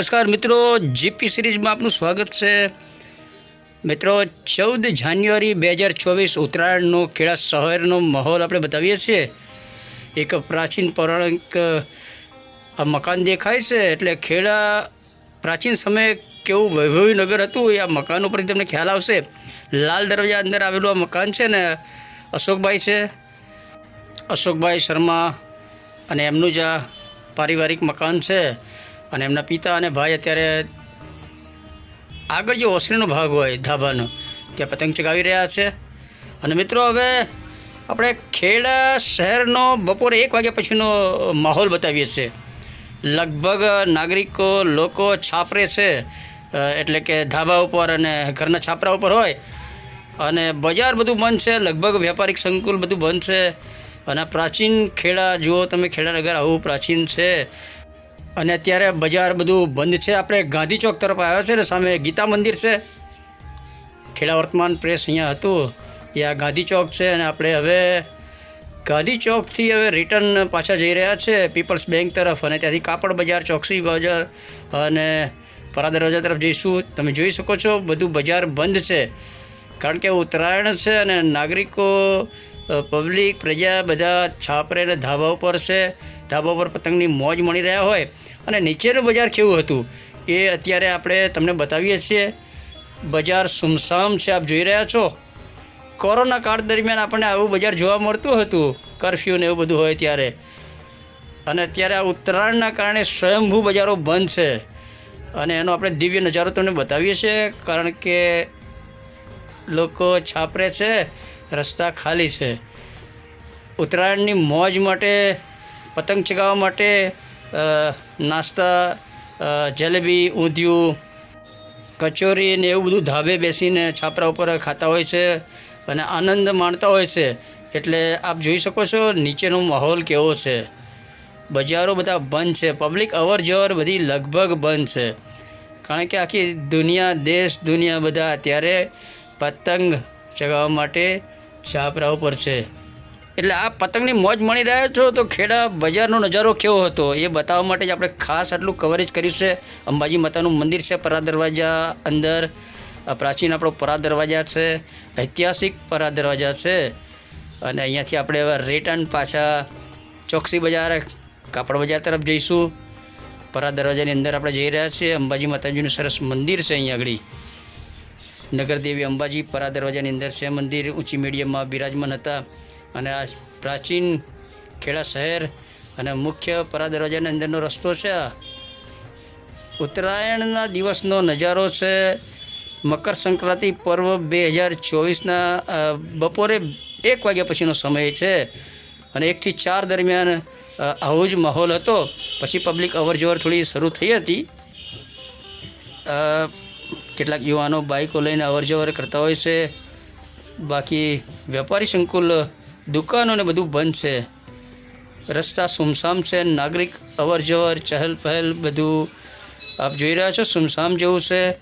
નમસ્કાર મિત્રો, જીપી સિરીઝમાં આપનું સ્વાગત છે. મિત્રો, ચૌદ જાન્યુઆરી બે હજાર ચોવીસ ઉત્તરાયણનો ખેડા શહેરનો માહોલ આપણે બતાવીએ છીએ. એક પ્રાચીન પૌરાણિક મકાન દેખાય છે. એટલે ખેડા પ્રાચીન સમયે કેવું વૈભવી નગર હતું એ આ મકાન ઉપરથી તમને ખ્યાલ આવશે. લાલ દરવાજા અંદર આવેલું આ મકાન છે ને, અશોકભાઈ છે. અશોકભાઈ શર્મા અને એમનું જ આ પારિવારિક મકાન છે. અને એમના પિતા અને ભાઈ અત્યારે આગળ જે ઓસરીનો ભાગ હોય, ધાબાનો, ત્યાં પતંગ ચગાવી રહ્યા છે. અને મિત્રો હવે આપણે ખેડા શહેરનો બપોરે એક વાગ્યા પછીનો માહોલ બતાવીએ છીએ. લગભગ નાગરિકો, લોકો છાપરે છે એટલે કે ધાબા ઉપર અને ઘરના છાપરા ઉપર હોય. અને બજાર બધું બંધ છે, લગભગ વ્યાપારિક સંકુલ બધું બંધ છે. અને પ્રાચીન ખેડા, જુઓ તમે ખેડાનગર આવું પ્રાચીન છે. અને અત્યારે બજાર બધું બંધ છે. આપણે ગાંધી ચોક તરફ આવ્યા છે ને, સામે ગીતા મંદિર છે. ખેડા વર્તમાન પ્રેસ અહીંયા હતું. એ આ ગાંધી ચોક છે અને આપણે હવે ગાંધી ચોકથી હવે રિટર્ન પાછા જઈ રહ્યા છે પીપલ્સ બેંક તરફ. અને ત્યાંથી કાપડ બજાર, ચોકસી બજાર અને પરા દરવાજા તરફ જઈશું. તમે જોઈ શકો છો, બધું બજાર બંધ છે. કારણ કે ઉત્તરાયણ છે અને નાગરિકો પબ્લિક પ્રજા બધા છાપરે અને ધાબા ઉપર છે. ધાબા ઉપર પતંગની મોજ મળી રહ્યા હોય. અને નીચેનું બજાર કેવું હતું? એ અત્યારે આપણે તમને બતાવીએ છીએ. બજાર સુમસામ છે, આપ જોઈ રહ્યા છો. કોરોના કાળ દરમિયાન આપણને આવું બજાર જોવા મળતું હતું કરફ્યુ ને એવું બધું હોય ત્યારે. અને અત્યારે આ ઉત્તરાયણના કારણે સ્વયંભૂ બજારો બંધ છે. અને એનો આપણે દિવ્ય નજારો તમને બતાવીએ છીએ, કારણ કે લોકો છાપરે છે. રસ્તા ખાલી છે. ઉત્તરાયણની મોજ માટે, પતંગ ચગાવવા માટે નાસ્તા જલેબી, ઊંધિયું, કચોરી ને એવું બધું ધાબે બેસીને છાપરા ઉપર ખાતા હોય છે અને આનંદ માણતા હોય છે. એટલે આપ જોઈ શકો છો નીચેનો માહોલ કેવો છે. બજારો બધા બંધ છે. પબ્લિક અવર જવર બધી લગભગ બંધ છે. કારણ કે આખી દુનિયા, દેશ, દુનિયા બધા અત્યારે પતંગ ચગાવવા માટે છાપરા ઉપર છે. એટલે આ પતંગની મોજ મળી રહ્યા છો તો ખેડા બજારનો નજારો કેવો હતો? એ બતાવવા માટે જ આપણે ખાસ આટલું કવરેજ કર્યું છે. અંબાજી માતાનું મંદિર છે, પરા દરવાજા અંદર. પ્રાચીન આપણો પરા દરવાજા છે, ઐતિહાસિક પરા દરવાજા છે. અને અહીંયાથી આપણે હવે રિટર્ન પાછા ચોકસી બજાર, કાપડ બજાર તરફ જઈશું. પરા દરવાજાની અંદર આપણે જઈ રહ્યા છીએ. અંબાજી માતાજીનું સરસ મંદિર છે અહીંયા આગળ. નગરદેવી અંબાજી પરા દરવાજાની અંદર છે મંદિર ઊંચી મીડિયમમાં બિરાજમાન હતા અને આ પ્રાચીન ખેડા શહેર અને મુખ્ય પરા દરવાજાની અંદરનો રસ્તો છે આ. ઉત્તરાયણના દિવસનો નજારો છે મકર સંક્રાંતિ પર્વ બે હજાર ચોવીસના બપોરે એક વાગ્યા પછીનો સમય છે અને એકથી ચાર દરમિયાન આવો જ માહોલ હતો. પછી પબ્લિક અવર જવર થોડી શરૂ થઈ હતી. કેટલાક યુવાનો બાઇકો લઈને અવરજવર કરતા હોય છે. બાકી વેપારી સંકુલ દુકાનોને બધું બંધ છે. રસ્તા સુમસામ છે, નાગરિક અવરજવર, ચહલ પહેલ બધું આપ જોઈ રહ્યા છો, સુમસામ જેવું છે.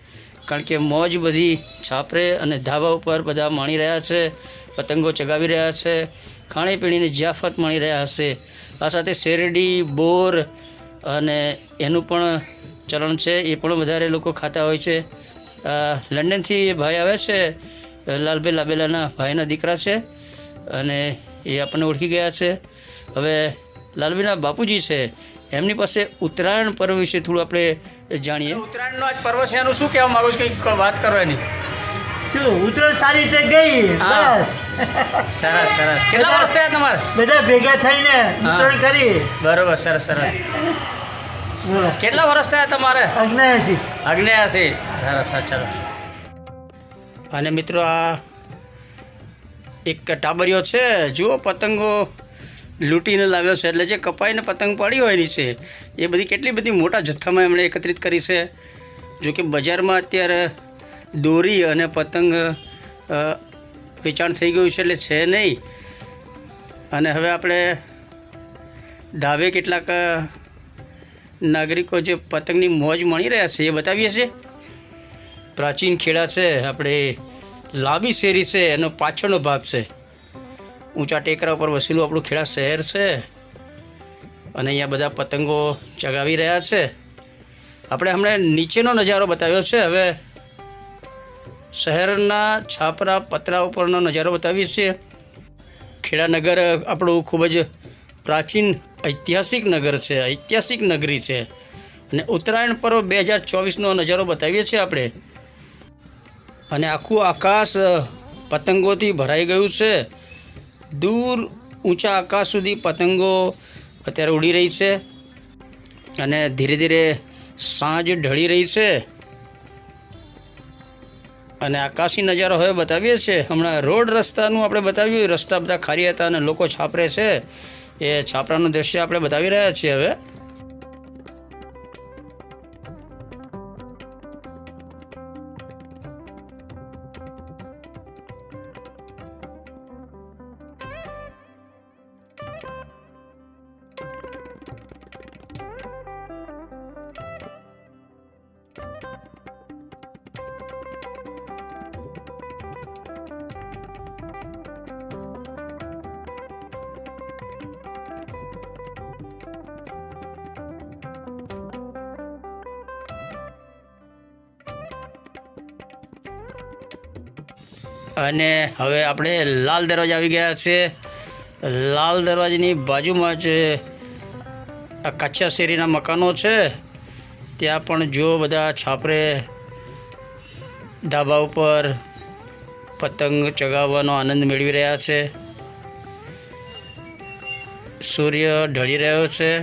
કારણ કે મોજ બધી છાપરે અને ધાબા ઉપર બધા માણી રહ્યા છે, પતંગો ચગાવી રહ્યા છે ખાણીપીણીની જિયાફત માણી રહ્યા હશે. આ સાથે શેરડી, બોર અને એનું પણ ચલણ છે, એ પણ વધારે લોકો ખાતા હોય છે. લંડનથી એ ભાઈ આવે છે. લાલભાઈ લાબેલાના ભાઈના દીકરા છે અને એ આપણને ઓળખી ગયા છે. હવે લાલભાઈના બાપુજી છે. એમની પાસે ઉત્તરાયણ પર્વ વિશે થોડું આપણે જાણીએ. ઉત્તરાયણનો આજ પર્વ છે એનું શું કહેવા માગું છું? કંઈક વાત કરવાની. શું ઉત્તરાયણ સારી રીતે ગઈ. બસ. સરસ સરસ. કેટલા વર્ષ થયા તમારે? બધા ભેગા થઈને ઉત્તરાયણ કરી. બરોબર સરસ સરસ. બોલો. કેટલા વર્ષ થયા તમારે? અગ્નેયસી. અગ્નેયાશીષ સરસ ચાલો. અને મિત્રો આ એક ટાબરિયો છે. જુઓ પતંગો લૂંટીને લાવ્યો છે. એટલે જે કપાઈને પતંગ પડી હોય નીચે એ બધી કેટલી બધી મોટા જથ્થામાં એમણે એકત્રિત કરી છે. જો કે બજારમાં અત્યારે દોરી અને પતંગ વેચાણ થઈ ગયું છે એટલે છે નહીં. અને હવે આપણે ધાબે કેટલાક નાગરિકો જે પતંગની મોજ માણી રહ્યા છે એ બતાવીએ છીએ. પ્રાચીન ખેડા છે, આપણે લાંબી શેરી છે, એનો પાછળનો ભાગ છે. ઊંચા ટેકરા ઉપર વસેલું આપણું ખેડા શહેર છે. અને અહીંયા બધા પતંગો ચગાવી રહ્યા છે. આપણે હમણાં નીચેનો નજારો બતાવ્યો છે, હવે શહેરના છાપરા પતરા ઉપરનો નજારો બતાવીએ છીએ. ખેડાનગર આપણું ખૂબ જ પ્રાચીન ઐતિહાસિક નગર છે, ઐતિહાસિક નગરી છે. અને ઉત્તરાયણ પર્વ બે હજાર ચોવીસનો નજારો બતાવીએ છીએ આપણે. અને આખું આકાશ પતંગોથી ભરાઈ ગયું છે. દૂર ઊંચા આકાશ સુધી પતંગો અત્યારે ઉડી રહી છે. અને ધીરે ધીરે સાંજ ઢળી રહી છે. અને આકાશી નજારો હવે બતાવીએ છીએ. હમણાં રોડ રસ્તાનું આપણે બતાવ્યું, રસ્તા બધા ખાલી હતા અને લોકો છાપરે છે. એ છાપરાનું દ્રશ્ય આપણે બતાવી રહ્યા છીએ હવે. અને હવે આપણે લાલ દરવાજા આવી ગયા છે. લાલ દરવાજાની બાજુમાં જ આ કાચા શેરીના મકાનો છે, ત્યાં પણ જો બધા છાપરે ધાબા ઉપર પતંગ ચગાવવાનો આનંદ મેળવી રહ્યા છે. સૂર્ય ઢળી રહ્યો છે.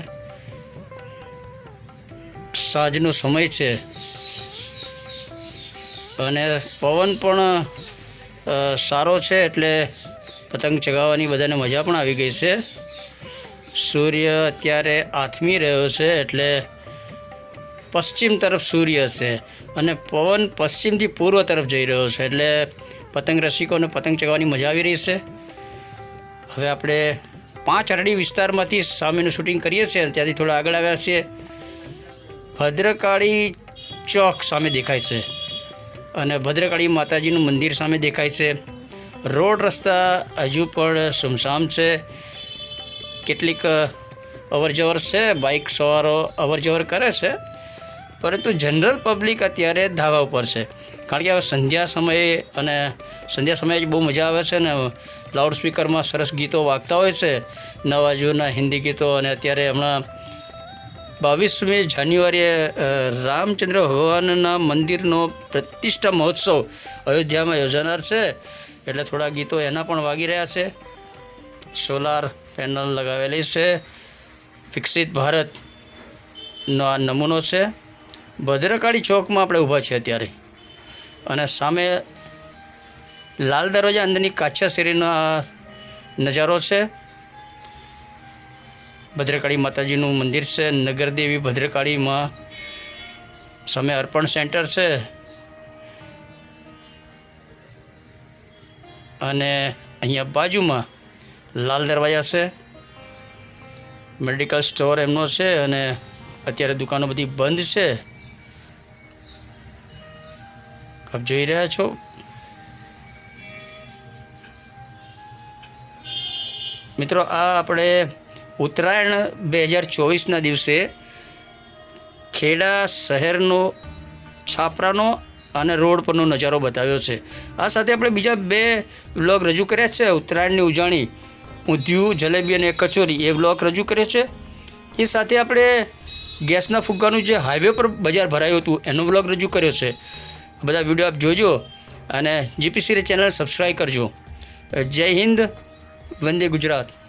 સાંજનો સમય છે. અને પવન પણ સારો છે એટલે પતંગ ચગાવવાની બધાને મજા પણ આવી ગઈ છે. સૂર્ય અત્યારે આથમી રહ્યો છે એટલે પશ્ચિમ તરફ સૂર્ય છે અને પવન પશ્ચિમથી પૂર્વ તરફ જઈ રહ્યો છે એટલે પતંગ રસિકોને પતંગ ચગાવવાની મજા આવી રહી છે. હવે આપણે પાંચ અરડી વિસ્તારમાંથી સામેનું શૂટિંગ કરીએ છીએ ત્યાંથી થોડા આગળ આવ્યા છીએ. ભદ્રકાળી ચોક સામે દેખાય છે. અને ભદ્રકાળી માતાજીનું મંદિર સામે દેખાય છે. રોડ રસ્તા હજુ પણ સુમસામ છે. કેટલીક અવરજવર છે, બાઇક સવારો અવરજવર કરે છે. પરંતુ જનરલ પબ્લિક અત્યારે ધાબા ઉપર છે. કારણ કે હવે સંધ્યા સમયે અને સંધ્યા સમયે જ બહુ મજા આવે છે ને લાઉડ સ્પીકરમાં સરસ ગીતો વાગતા હોય છે. નવા જૂના હિન્દી ગીતો અને અત્યારે હમણાં બાવીસમી જાન્યુઆરીએ રામચંદ્ર ભગવાનના મંદિરનો પ્રતિષ્ઠા મહોત્સવ અયોધ્યામાં યોજાનાર છે. એટલે થોડા ગીતો એના પણ વાગી રહ્યા છે. સોલાર પેનલ લગાવેલી છે. વિકસિત ભારતનો આ નમૂનો છે. ભદ્રકાળી ચોકમાં આપણે ઊભા છીએ અત્યારે. અને સામે લાલ દરવાજા અંદરની કાછા શેરીનો નજારો છે. ભદ્રકાળી માતાજીનું મંદિર છે. નગરદેવી ભદ્રકાળીમાં સામે અર્પણ સેન્ટર છે. અને અહીંયા બાજુમાં લાલ દરવાજા છે. મેડિકલ સ્ટોર એમનો છે અને અત્યારે દુકાનો બધી બંધ છે. આપ જોઈ રહ્યા છો. મિત્રો, આ આપણે ઉત્તરાયણ બે હજાર ચોવીસના દિવસે ખેડા શહેરનો છાપરાનો અને રોડ પરનો નજારો બતાવ્યો છે. આ સાથે આપણે બીજા બે વ્લોગ રજૂ કર્યા છે. ઉત્તરાયણની ઉજાણી ઊંધિયું જલેબી અને કચોરી એ વ્લોગ રજૂ કર્યો છે. એ સાથે આપણે ગેસના ફુગ્ગાનું જે હાઈવે પર બજાર ભરાયું હતું, એનો વ્લોગ રજૂ કર્યો છે. બધા વીડિયો આપ જોજો અને જીપીસી ચેનલ સબસ્ક્રાઈબ કરજો. જય હિન્દ, વંદે ગુજરાત.